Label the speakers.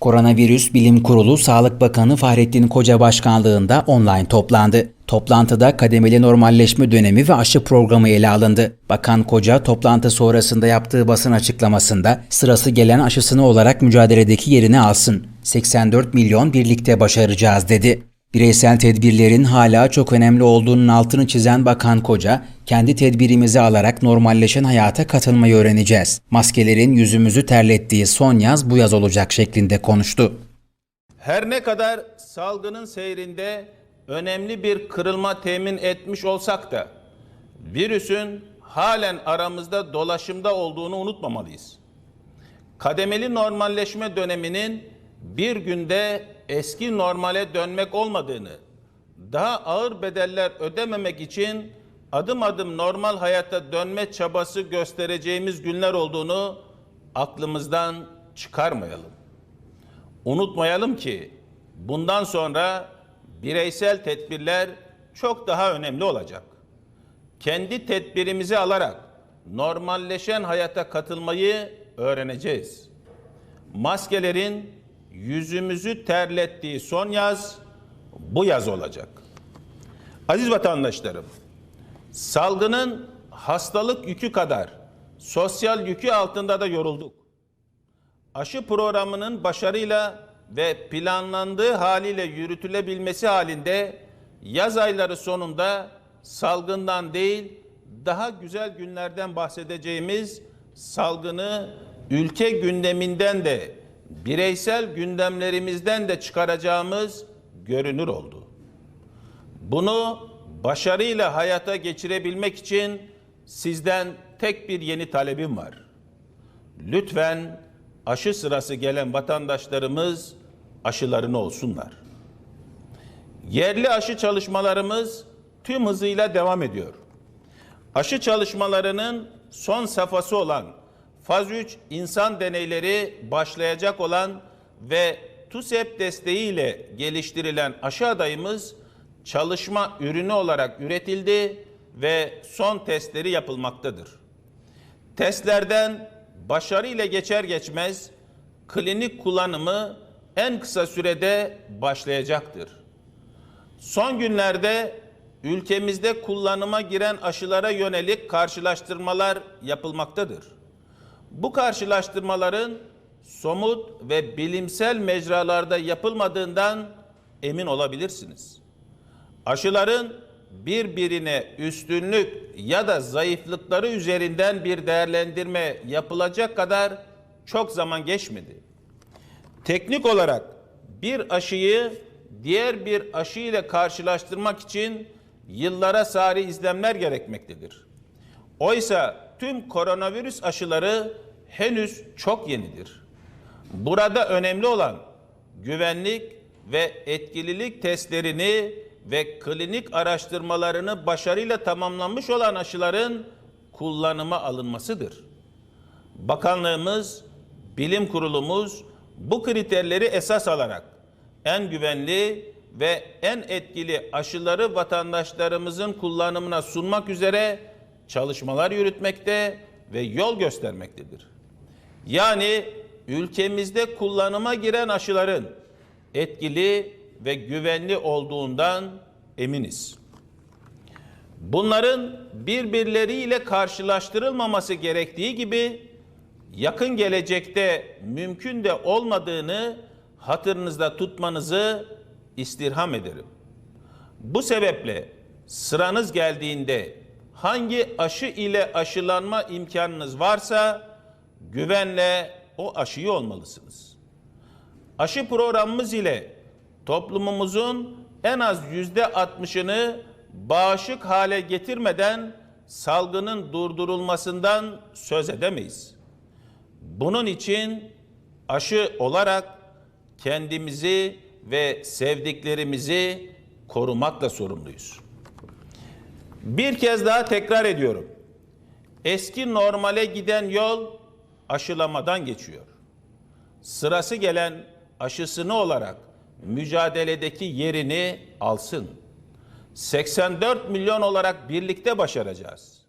Speaker 1: Koronavirüs Bilim Kurulu Sağlık Bakanı Fahrettin Koca başkanlığında online toplandı. Toplantıda kademeli normalleşme dönemi ve aşı programı ele alındı. Bakan Koca toplantı sonrasında yaptığı basın açıklamasında sırası gelen aşısını olarak mücadeledeki yerini alsın. 84 milyon birlikte başaracağız dedi. Bireysel tedbirlerin hala çok önemli olduğunun altını çizen Bakan Koca, kendi tedbirimizi alarak normalleşen hayata katılmayı öğreneceğiz. Maskelerin yüzümüzü terlettiği son yaz bu yaz olacak şeklinde konuştu.
Speaker 2: Her ne kadar salgının seyrinde önemli bir kırılma temin etmiş olsak da virüsün halen aramızda dolaşımda olduğunu unutmamalıyız. Kademeli normalleşme döneminin bir günde eski normale dönmek olmadığını, daha ağır bedeller ödememek için adım adım normal hayata dönme çabası göstereceğimiz günler olduğunu aklımızdan çıkarmayalım. Unutmayalım ki bundan sonra bireysel tedbirler çok daha önemli olacak. Kendi tedbirimizi alarak normalleşen hayata katılmayı öğreneceğiz. Maskelerin yüzümüzü terlettiği son yaz bu yaz olacak. Aziz vatandaşlarım, salgının hastalık yükü kadar sosyal yükü altında da yorulduk aşı programının başarıyla ve planlandığı haliyle yürütülebilmesi halinde yaz ayları sonunda salgından değil daha güzel günlerden bahsedeceğimiz salgını ülke gündeminden de bireysel gündemlerimizden de çıkaracağımız görünür oldu. Bunu başarıyla hayata geçirebilmek için sizden tek bir yeni talebim var. Lütfen aşı sırası gelen vatandaşlarımız aşılarını olsunlar. Yerli aşı çalışmalarımız tüm hızıyla devam ediyor. Aşı çalışmalarının son safhası olan faz 3 insan deneyleri başlayacak olan ve TUSEP desteğiyle geliştirilen aşı adayımız çalışma ürünü olarak üretildi ve son testleri yapılmaktadır. Testlerden başarıyla geçer geçmez klinik kullanımı en kısa sürede başlayacaktır. Son günlerde ülkemizde kullanıma giren aşılara yönelik karşılaştırmalar yapılmaktadır. Bu karşılaştırmaların somut ve bilimsel mecralarda yapılmadığından emin olabilirsiniz. Aşıların birbirine üstünlük ya da zayıflıkları üzerinden bir değerlendirme yapılacak kadar çok zaman geçmedi. Teknik olarak bir aşıyı diğer bir aşı ile karşılaştırmak için yıllara sari izlemler gerekmektedir. Oysa tüm koronavirüs aşıları henüz çok yenidir. Burada önemli olan güvenlik ve etkililik testlerini ve klinik araştırmalarını başarıyla tamamlanmış olan aşıların kullanıma alınmasıdır. Bakanlığımız, bilim kurulumuz bu kriterleri esas alarak en güvenli ve en etkili aşıları vatandaşlarımızın kullanımına sunmak üzere çalışmalar yürütmekte ve yol göstermektedir. Yani ülkemizde kullanıma giren aşıların etkili ve güvenli olduğundan eminiz. Bunların birbirleriyle karşılaştırılmaması gerektiği gibi yakın gelecekte mümkün de olmadığını hatırınızda tutmanızı istirham ederim. Bu sebeple sıranız geldiğinde hangi aşı ile aşılanma imkanınız varsa güvenle o aşıyı olmalısınız. Aşı programımız ile toplumumuzun en az yüzde 60'ını bağışık hale getirmeden salgının durdurulmasından söz edemeyiz. Bunun için aşı olarak kendimizi ve sevdiklerimizi korumakla sorumluyuz. Bir kez daha tekrar ediyorum. Eski normale giden yol aşılamadan geçiyor. Sırası gelen aşısını olarak mücadeledeki yerini alsın. 84 milyon olarak birlikte başaracağız.